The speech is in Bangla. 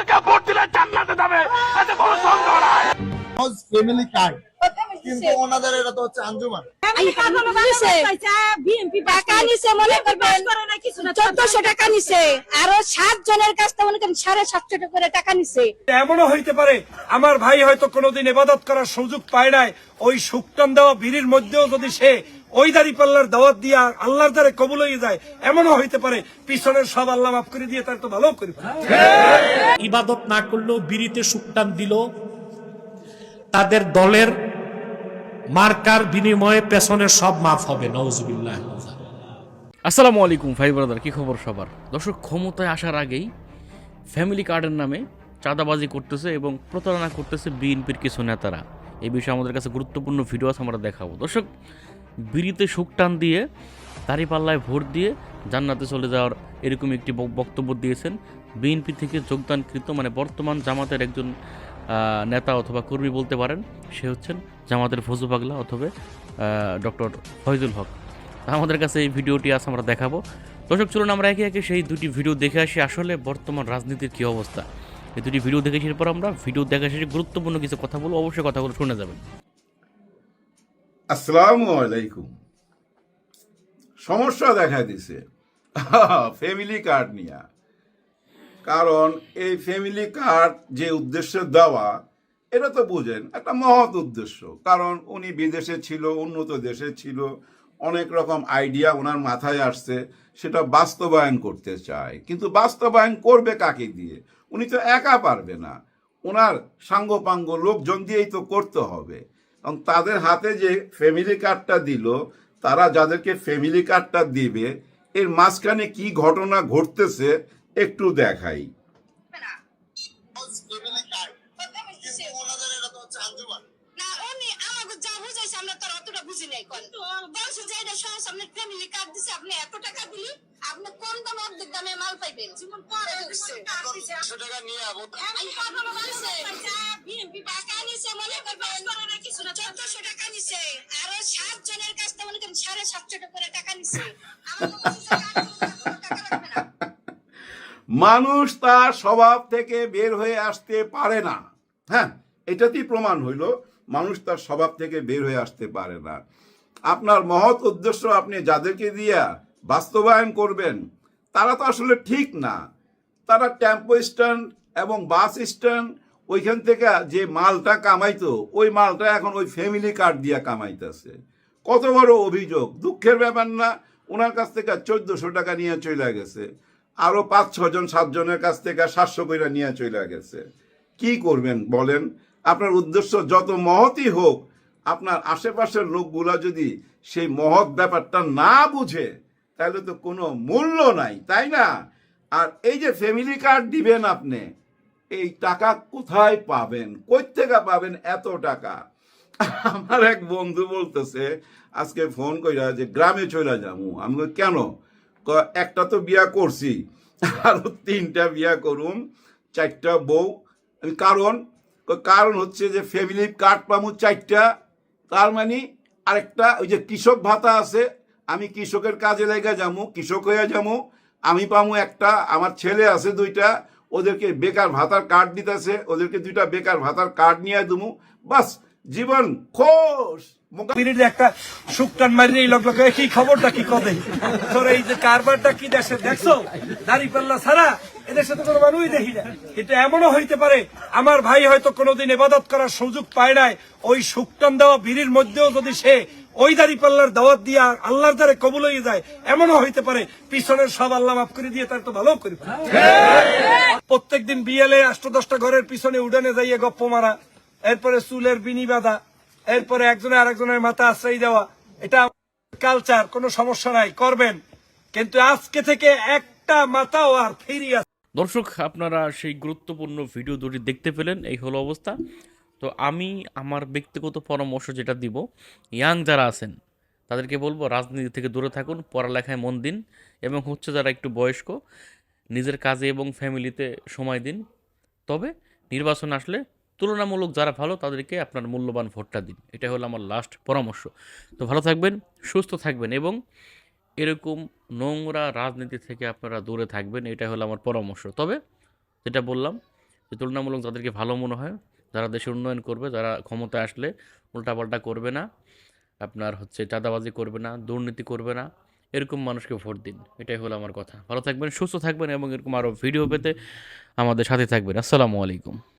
তাদেরকে ভোট দিলে জান্নাতে যাবে? এতে কোনো সন্দেহ নাই। ফ্যামিলি কার্ড কিন্তু ওনাদের এটা তো হচ্ছে আঞ্জুমান। টাকা নিছে মনে করবেন? চোদ্দশো টাকা নিছে। আরও সাত জনের কাছ থেকে মনে করেন সাড়ে সাতশো টাকা করে টাকা নিছে। এমনও হইতে পারে আমার ভাই হয়তো কোনোদিন এবাদত করার সুযোগ পায় নাই। ওই শুকটান দেওয়া বিড়ির মধ্যেও যদি সে ওই দাড়ি পাল্লার দাওয়াত দিয়া আল্লাহর দ্বারে কবুল হয়ে যায় এমনও হইতে পারে পিছনের সব আল্লাহ মাফ করে দিয়ে তার তো ভালো করে ইবাদত না করলেও বিড়িতে সুকটান দিল। তাদের দলের মার্কার বিনিময়ে পেছনের সব মাফ হবে নওজুবিল্লাহ আসসালামু আলাইকুম ভাই ব্রাদার কি খবর সবার? দর্শক ক্ষমতায় আসার আগেই ফ্যামিলি কার্ডের নামে চাঁদাবাজি করতেছে এবং প্রতারণা করতেছে বিএনপির কিছু নেতারা। এই বিষয়ে আমাদের কাছে গুরুত্বপূর্ণ ভিডিও আছে আমরা দেখাবো। দর্শক বিড়িতে সুখ টান দিয়ে দাঁড়িপাল্লায় ভোট দিয়ে জান্নাতে চলে যাওয়ার এরকম একটি বক্তব্য দিয়েছেন। বিএনপি থেকে যোগদানকৃত মানে বর্তমান জামাতের একজন নেতা অথবা কর্মী বলতে পারেন, সে হচ্ছেন জামাতের ফজু পাগলা অথবা ডক্টর ফয়জুল হক। আমাদের কাছে এই ভিডিওটি আছে আমরা দেখাবো। দর্শক, চলুন আমরা একে একে সেই দুটি ভিডিও দেখে আসি আসলে বর্তমান রাজনীতির কী অবস্থা। এই দুটি ভিডিও দেখে আসার পর আমরা ভিডিও দেখা শেষে গুরুত্বপূর্ণ কিছু কথা বলব, অবশ্যই কথাগুলো শুনে যাবেন। আসসালামু আলাইকুম। সমস্যা দেখা দিছে। ফ্যামিলি কার্ড নিয়ে। কারণ এই ফ্যামিলি কার্ড যে উদ্দেশ্যে দেওয়া, এটা তো বুঝেন, একটা মহৎ উদ্দেশ্য। কারণ উনি বিদেশে ছিল, উন্নত দেশে ছিল, অনেক রকম আইডিয়া ওনার মাথায় আসছে, সেটা বাস্তবায়ন করতে চায়। কিন্তু বাস্তবায়ন করবে কাকে দিয়ে? উনি তো একা পারবে না। ওনার সাঙ্গপাঙ্গ লোকজন দিয়েই তো করতে হবে। এবং তাদের হাতে যে ফ্যামিলি কার্ডটা দিল, তারা যাদেরকে ফ্যামিলি কার্ডটা দিবে, এর মাঝখানে কি ঘটনা ঘটতেছে একটু দেখাই ফ্যামিলি কার্ড কিন্তু ওনাদের এটা তো হচ্ছে আঞ্জুমান না উনি আমাকে যা বুঝাইছে আমরা তার অতটা বুঝি নাই সহজ ফ্যামিলি কার্ড দিছে আপনি এত টাকা দিলি আপনি কোন দাম অর্ধেক দামে মাল পাইবেন জীবন পরে টাকা নিয়ে টাকা নিছে মনে করবেন চোদ্দশো টাকা নিছে আরও সাত জনের কাছ থেকে মনে করেন সাড়ে সাতশো টাকা টাকা নিছে মানুষ তার স্বভাব থেকে বের হয়ে আসতে পারে না। হ্যাঁ এটাতেই প্রমাণ হইল, মানুষ তার স্বভাব থেকে বের হয়ে আসতে পারে না। আপনার মহৎ উদ্দেশ্য আপনি যাদেরকে দিয়া বাস্তবায়ন করবেন, তারা তো আসলে ঠিক না। তারা টেম্পো স্ট্যান্ড এবং বাস স্ট্যান্ড, ওইখান থেকে যে মালটা কামাইতো, ওই মালটা এখন ওই ফ্যামিলি কার্ড দিয়া কামাইতেছে। কত বড় অভিযোগ, দুঃখের ব্যাপার না ওনার কাছ থেকে চোদ্দশো টাকা নিয়ে চলে গেছে, আরও পাঁচ, ছজন, সাতজনের কাছ থেকে সাতশো কইরা নিয়ে চলে গেছে। কি করবেন বলেন? আপনার উদ্দেশ্য যত মহৎই হোক আপনার আশেপাশের লোকগুলা যদি সেই মহৎ ব্যাপারটা না বুঝে, তাহলে তো কোনো মূল্য নাই, তাই না? আর এই যে ফ্যামিলি কার্ড দিবেন আপনি, এই টাকা কোথায় পাবেন? কই থেকে পাবেন এত টাকা? আমার এক বন্ধু বলতেছে, আজকে ফোন কইরা যে গ্রামে চলে যাব আমি কেন? একটা তো বিয়া করছি, আরও তিনটা বিয়া করুম, চারটা বউ। কারণ কারণ হচ্ছে যে ফ্যামিলি কার্ড পামু চারটা তার মানে আরেকটা, ওই যে কৃষক ভাতা আছে, আমি কৃষকের কাজে লেগে যাব কৃষক হয়ে যাব আমি পামু একটা, আমার ছেলে আছে দুইটা, ওদেরকে বেকার ভাতার কার্ড দিতেছে, ওদেরকে দুইটা বেকার ভাতার কার্ড নিয়ে দেবো বাস, জীবন খোশ। একটা কি খবরটা কি কবে? তোর এই যে কারবারটা কি দেশে, দেখছ? দাড়ি পাল্লা ছাড়া এদেশে তো কোনো মানুষই দেখি না। কিন্তু এমনও হইতে পারে, আমার ভাই হয়তো কোনোদিন এবাদত করার সুযোগ পায় নাই। ওই শুকটান দেওয়া বিড়ির মধ্যেও যদি সে ওই দাড়ি পাল্লার দাওয়াত দিয়া আল্লাহর দ্বারে কবুল হয়ে যায়, এমনও হইতে পারে, পিছনের সব আল্লাহ মাফ করে দিয়ে তার তো ভালো করে প্রত্যেক দিন বিয়েলে আষ্ট দশটা ঘরের পিছনে উডানে যাইয়ে গপ্প মারা, এরপরে চুলের বিনি বাঁধা, এরপরে একজনের আরেকজনের মাথা আশ্রয় দেওয়া। এটা কালচার কোনো সমস্যা নাই, করবেন। কিন্তু আজকে থেকে একটা মাথাও আর ফিরিয়ে দর্শক, আপনারা সেই গুরুত্বপূর্ণ ভিডিও দুটি দেখতে পেলেন, এই হলো অবস্থা। তো আমি আমার ব্যক্তিগত পরামর্শ যেটা দিব, ইয়াং যারা আছেন, তাদেরকে বলব রাজনীতি থেকে দূরে থাকুন, পড়ালেখায় মন দিন এবং হচ্ছে যারা একটু বয়স্ক, নিজের কাজে এবং ফ্যামিলিতে সময় দিন। তবে নির্বাচন আসলে তুলনামূলক যারা ভালো, তাদেরকে আপনার মূল্যবান ভোটটা দিন। এটা হলো আমার লাস্ট পরামর্শ। তো ভালো থাকবেন, সুস্থ থাকবেন এবং এরকম নোংরা রাজনীতি থেকে আপনারা দূরে থাকবেন এটা হলো আমার পরামর্শ। তবে যেটা বললাম যে তুলনামূলক যাদেরকে ভালো মনে হয়, যারা দেশের উন্নয়ন করবে, যারা ক্ষমতায় আসলে উল্টাপাল্টা করবে না, আপনার হচ্ছে চাঁদাবাজি করবে না, দুর্নীতি করবে না, এরকম মানুষকে ভোট দিন, এটাই হলো আমার কথা। ভালো থাকবেন, সুস্থ থাকবেন এবং এরকম আরও ভিডিও পেতে আমাদের সাথে থাকবেন। আসসালামু আলাইকুম।